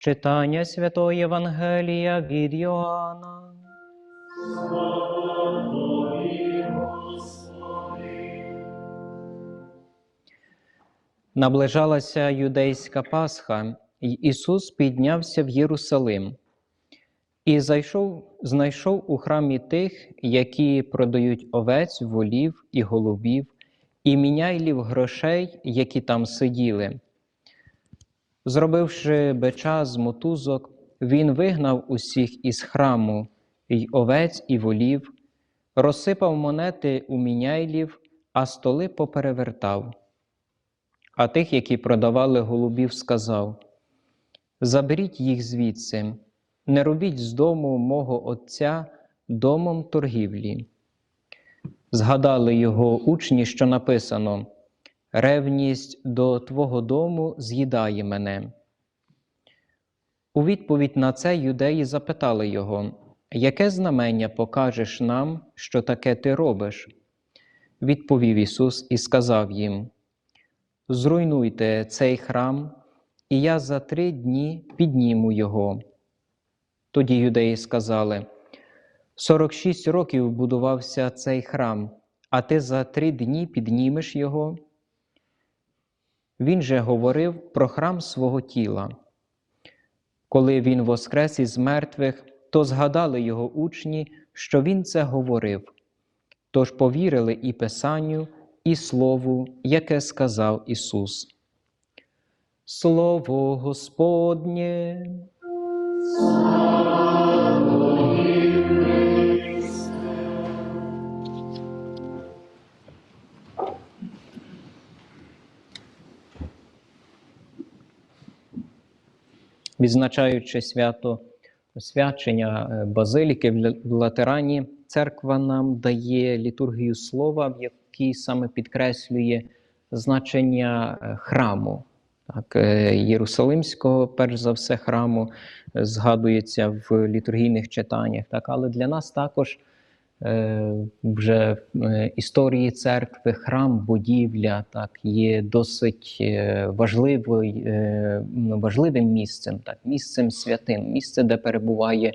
Читання Святої Євангелія від Йоанна. Наближалася юдейська Пасха, і Ісус піднявся в Єрусалим і зайшов, знайшов у храмі тих, які продають овець, волів і голубів, і міняйлів грошей, які там сиділи. Зробивши бича з мотузок, він вигнав усіх із храму, й овець і волів, розсипав монети у міняйлів, а столи поперевертав. А тих, які продавали голубів, сказав: Заберіть їх звідси, не робіть з дому мого Отця домом торгівлі. Згадали його учні, що написано: Ревність до Твого дому з'їдає мене. У відповідь на це юдеї запитали його, яке знамення покажеш нам, що таке ти робиш? Відповів Ісус і сказав їм: Зруйнуйте цей храм, і я за три дні підніму його. Тоді юдеї сказали: 46 років будувався цей храм, а ти за три дні піднімеш його. Він же говорив про храм свого тіла. Коли він воскрес із мертвих, то згадали його учні, що він це говорив. Тож повірили і Писанню, і Слову, яке сказав Ісус. Слово Господнє. Відзначаючи свято освячення е, базиліки в Ла- Латерані, церква нам дає літургію слова, в якій саме підкреслює значення е, храму. Так, е, Єрусалимського, перш за все, храму згадується в літургійних читаннях. Так, але для нас також вже в е, історії церкви храм, будівля так, є досить е, важливий, е, ну, важливим місцем, так, місцем святим, місце, де перебуває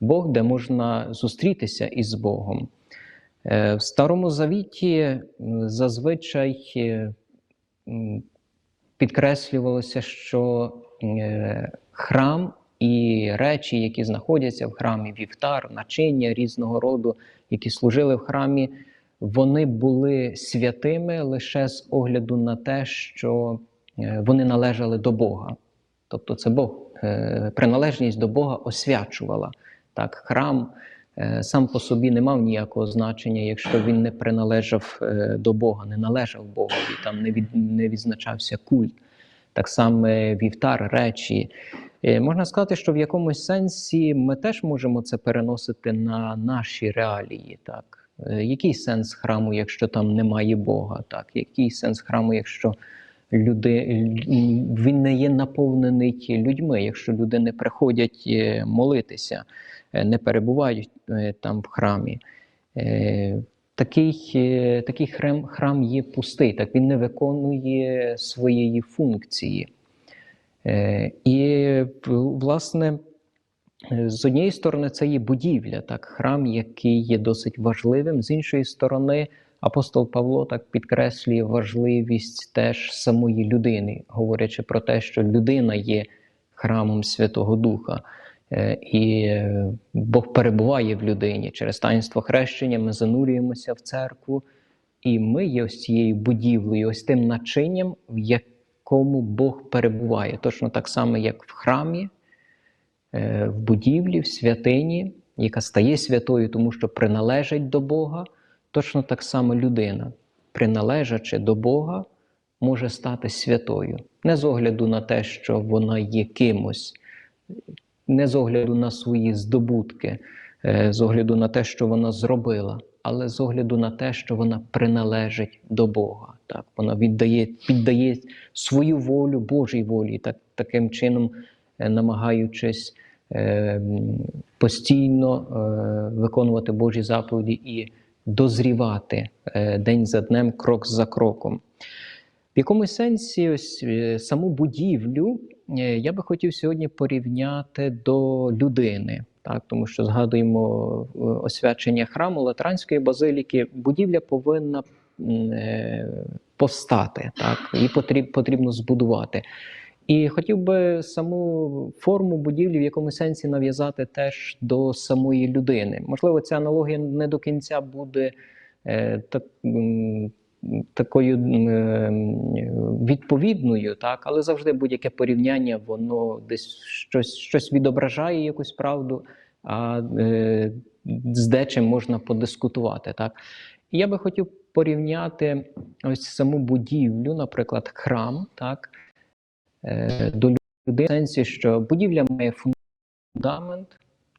Бог, де можна зустрітися із Богом. Е, В Старому Завіті зазвичай е, підкреслювалося, що е, храм і речі, які знаходяться в храмі, вівтар, начиння різного роду, які служили в храмі, вони були святими лише з огляду на те, що е, вони належали до Бога. Тобто, це Бог, е, приналежність до Бога освячувала. Так, храм е, сам по собі не мав ніякого значення, якщо він не приналежав до Бога, не належав Богові, там не, від, не відзначався культ. Так само вівтар, речі. Е, Можна сказати, що в якомусь сенсі ми теж можемо це переносити на наші реалії. Так? Е, Який сенс храму, якщо там немає Бога? Так? Який сенс храму, якщо люди, він не є наповнений людьми, якщо люди не приходять е, молитися, не перебувають там в храмі? Такий, такий храм, храм є пустий, так він не виконує своєї функції. Е, І, власне, з однієї сторони, це є будівля, так, храм, який є досить важливим. З іншої сторони, апостол Павло так підкреслює важливість теж самої людини, говорячи про те, що людина є храмом Святого Духа. Е, І Бог перебуває в людині. Через таїнство хрещення ми занурюємося в церкву, і ми є ось цією будівлею, ось тим начинням, в якому Бог перебуває. Точно так само, як в храмі, е, в будівлі, в святині, яка стає святою, тому що приналежить до Бога. Точно так само людина, приналежачи до Бога, може стати святою. Не з огляду на те, що вона є кимось, не з огляду на свої здобутки, е, з огляду на те, що вона зробила, але з огляду на те, що вона приналежить до Бога. Так, вона віддає, піддає свою волю Божій волі, так, таким чином е, намагаючись е, постійно е, виконувати Божі заповіді і дозрівати е, день за днем, крок за кроком. В якомусь сенсі ось е, саму будівлю е, я би хотів сьогодні порівняти до людини, так, тому що згадуємо освячення храму Латранської базиліки. Будівля повинна постати, так, її потріб, потрібно збудувати. І хотів би саму форму будівлі в якомусь сенсі нав'язати теж до самої людини. Можливо, ця аналогія не до кінця буде е, так, такою е, відповідною, так, але завжди будь-яке порівняння, воно десь щось, щось відображає якусь правду, а е, з дечим можна подискутувати. Так. І я би хотів порівняти ось саму будівлю, наприклад, храм, так, е, до людини, в сенсі, що будівля має фундамент,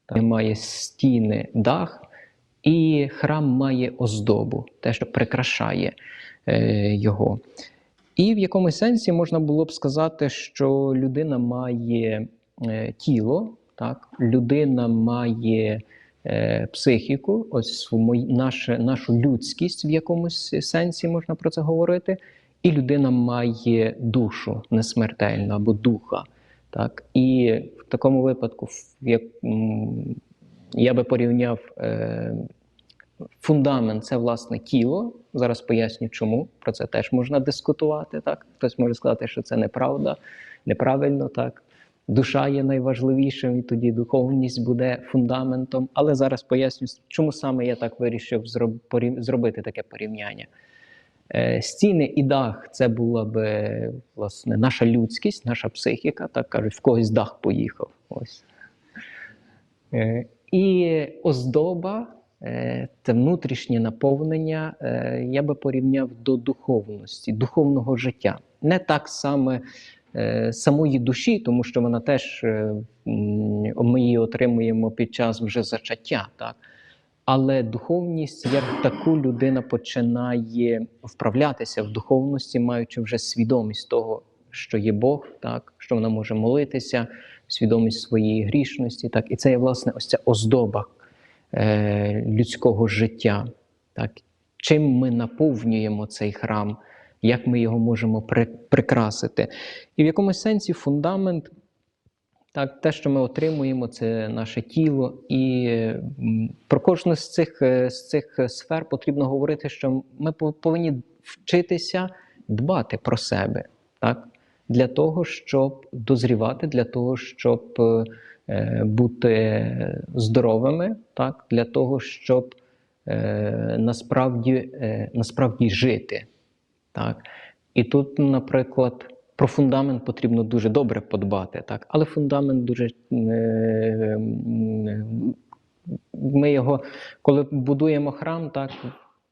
так, має стіни, дах, і храм має оздобу, те, що прикрашає е, його. І в якомусь сенсі можна було б сказати, що людина має е, тіло, так? людина має психіку, ось наше, нашу людськість в якомусь сенсі можна про це говорити, і людина має душу несмертельну або духа. Так? І в такому випадку, як, я би порівняв е, фундамент це власне тіло. Зараз поясню, чому про це теж можна дискутувати. Так, хтось може сказати, що це неправда, неправильно так. Душа є найважливішим, і тоді духовність буде фундаментом. Але зараз поясню, чому саме я так вирішив зробити таке порівняння. Е, Стіни і дах це була би власне наша людськість, наша психіка. Так кажуть, в когось дах поїхав. Ось. Е, І оздоба, це внутрішнє наповнення, е, я би порівняв до духовності, духовного життя. Не так саме самої душі, тому що вона теж е, ми її отримуємо під час вже зачаття. Так? Але духовність, як таку людина починає вправлятися в духовності, маючи вже свідомість того, що є Бог, так, що вона може молитися, свідомість своєї грішності. Так, і це є власне ось ця оздоба е, людського життя. Так, чим ми наповнюємо цей храм, як ми його можемо при, прикрасити. І в якомусь сенсі фундамент так, те, що ми отримуємо, це наше тіло, і про кожну з цих, е, з цих сфер потрібно говорити, що ми пов- повинні вчитися дбати про себе, так? для того, щоб дозрівати, для того, щоб е, е, бути здоровими, так? для того, щоб е, насправді, насправді жити. Так? І тут, наприклад, про фундамент потрібно дуже добре подбати, так? але фундамент дуже. Е, ми його, коли будуємо храм, так,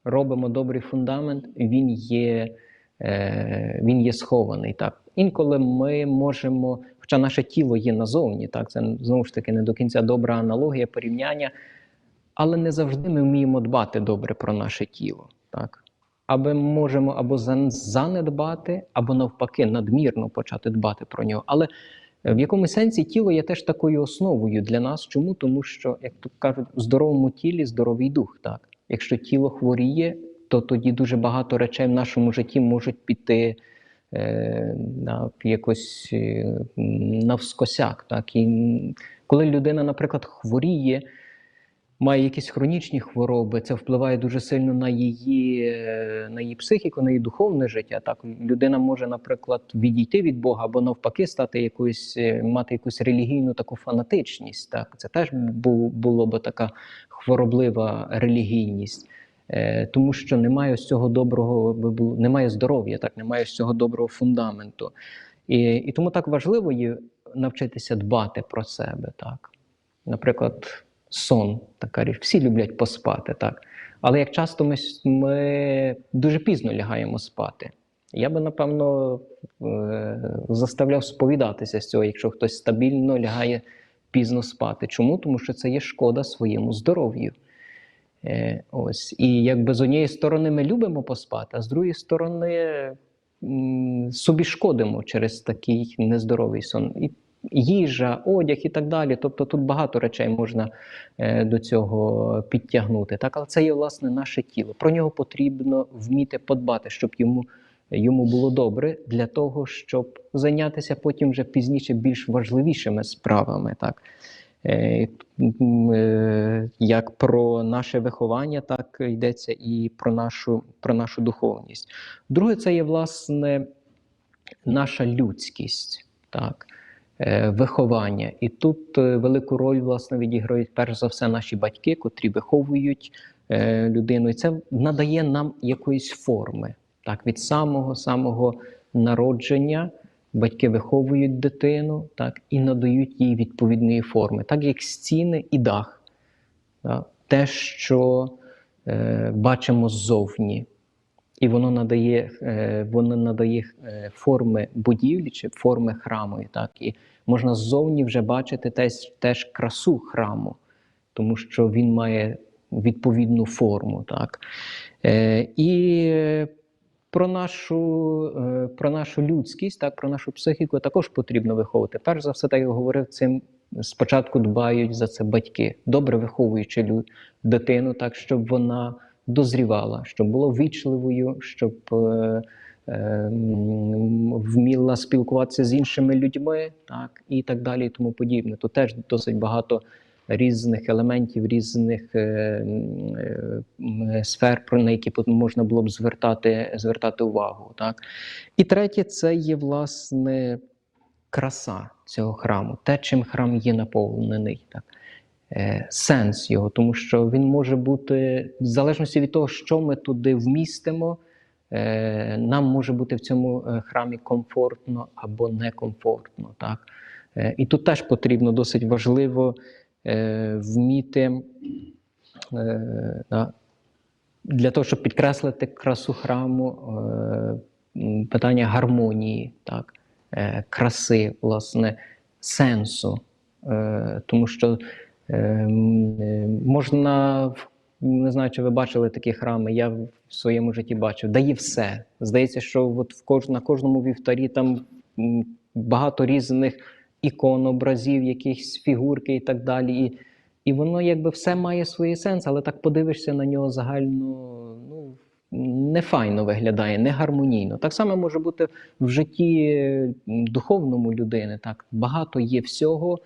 робимо добрий фундамент, він є, е, він є схований. Так. Інколи ми можемо, хоча наше тіло є назовні, так, це знову ж таки не до кінця добра аналогія, порівняння, але не завжди ми вміємо дбати добре про наше тіло. Так. Або можемо або занедбати, або навпаки надмірно почати дбати про нього. Але е, в якомусь сенсі тіло є теж такою основою для нас. Чому? Тому що, як тут кажуть, в здоровому тілі здоровий дух. Так, якщо тіло хворіє, то тоді дуже багато речей в нашому житті можуть піти е, на якось е, навскосяк. Так, і коли людина, наприклад, хворіє має якісь хронічні хвороби, це впливає дуже сильно на її, е, на її психіку, на її духовне життя. Так людина може, наприклад, відійти від Бога або навпаки стати якоюсь, е, мати якусь релігійну таку фанатичність. Так, це теж бу- було би така хвороблива релігійність. Е, Тому що немає ось цього доброго, немає здоров'я, так немає ось цього доброго фундаменту. І, і тому так важливо є навчитися дбати про себе. Так. Наприклад, сон, така річ. Всі люблять поспати, так. Але як часто ми, ми дуже пізно лягаємо спати. Я би, напевно, е, заставляв сповідатися з цього, якщо хтось стабільно лягає пізно спати. Чому? Тому що це є шкода своєму здоров'ю. Е, ось. І якби з однієї сторони ми любимо поспати, а з другої сторони собі шкодимо через такий нездоровий сон. І їжа, одяг і так далі. Тобто тут багато речей можна е, до цього підтягнути. Так? Але це є власне наше тіло. Про нього потрібно вміти подбати, щоб йому йому було добре для того, щоб зайнятися потім вже пізніше більш важливішими справами. Так? Е, е, Як про наше виховання, так йдеться і про нашу, про нашу духовність. Друге, це є власне наша людськість, так, виховання. І тут е, велику роль власне відіграють перш за все наші батьки, котрі виховують е, людину. І це надає нам якоїсь форми. Так, від самого самого народження батьки виховують дитину так, і надають їй відповідної форми, так як стіни і дах. Так, те, що е, бачимо ззовні, і воно надає, е, воно надає е, форми будівлі чи форми храму. Так, і можна ззовні вже бачити теж, теж красу храму, тому що він має відповідну форму. Так. Е, і про нашу, про нашу людськість, так, про нашу психіку також потрібно виховувати. Перш за все, так як говорив, цим спочатку дбають за це батьки, добре виховуючи дитину, так, щоб вона дозрівала, щоб була вічливою, щоб е, е, вміла спілкуватися з іншими людьми, так, і так далі, і тому подібне. Тут теж досить багато різних елементів, різних е, сфер, про на які можна було б звертати, звертати увагу. Так? І третє, це є власне краса цього храму, те, чим храм є наповнений. Так? Е, Сенс його, тому що він може бути, в залежності від того, що ми туди вмістимо, е, нам може бути в цьому е, храмі комфортно або некомфортно. Так? І тут теж потрібно досить важливо вміти для того, щоб підкреслити красу храму, питання гармонії, так, краси, власне, сенсу. Тому що е, е, можна, не знаю, чи ви бачили такі храми, я в своєму житті бачив, дає все. Здається, що от в кож, на кожному вівтарі там багато різних ікон, образів, якихось фігурки і так далі. І, і воно якби все має свій сенс, але так подивишся на нього загально, ну, не файно виглядає, не гармонійно. Так само може бути в житті духовному людини. Так, багато є всього,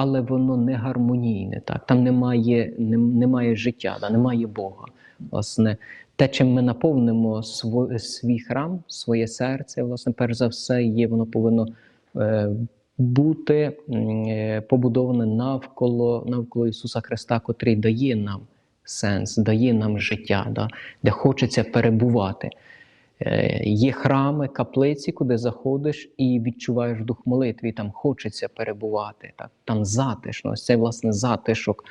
але воно не гармонійне. Так, там немає, нем- немає життя, да, немає Бога. Власне, те, чим ми наповнимо сво- свій храм, своє серце, власне, перш за все, є, воно повинно е, бути е, побудоване навколо, навколо Ісуса Христа, котрий дає нам сенс, дає нам життя, да, де хочеться перебувати. Е, Є храми, каплиці, куди заходиш і відчуваєш дух молитви, і там хочеться перебувати. Так? Там затишно. Ось цей власне затишок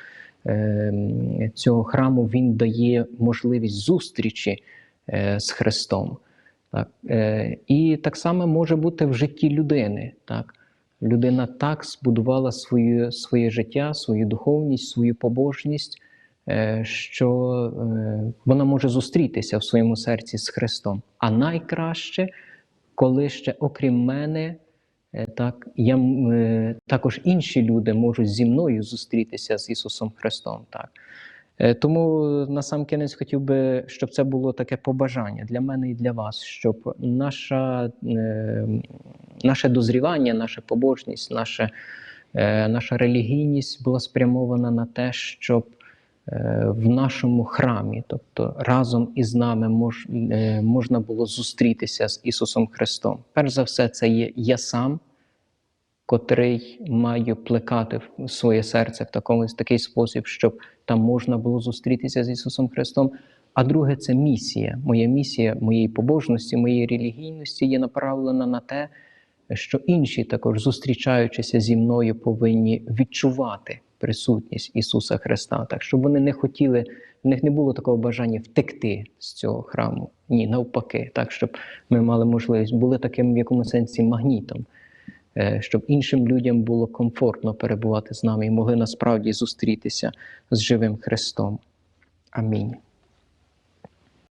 е, цього храму він дає можливість зустрічі е, з Христом. Так? Е, І так само може бути в житті людини. Так? Людина так збудувала своє, своє життя, свою духовність, свою побожність, що е, вона може зустрітися в своєму серці з Христом. А найкраще, коли ще, окрім мене, е, так, я, е, також інші люди можуть зі мною зустрітися з Ісусом Христом. Так. Е, Тому на сам кінець хотів би, щоб це було таке побажання для мене і для вас, щоб наша, е, наше дозрівання, наша побожність, наше, е, наша релігійність була спрямована на те, щоб е, в нашому храмі, тобто разом із нами мож, е, можна було зустрітися з Ісусом Христом. Перш за все, це є я сам, котрий маю плекати своє серце в такому в такий спосіб, щоб там можна було зустрітися з Ісусом Христом. А друге, це місія. Моя місія моєї побожності, моєї релігійності є направлена на те, що інші також, зустрічаючися зі мною, повинні відчувати присутність Ісуса Христа, так щоб вони не хотіли, в них не було такого бажання втекти з цього храму. Ні, навпаки, так щоб ми мали можливість були таким в якому сенсі магнітом, е, щоб іншим людям було комфортно перебувати з нами і могли насправді зустрітися з живим Христом. Амінь.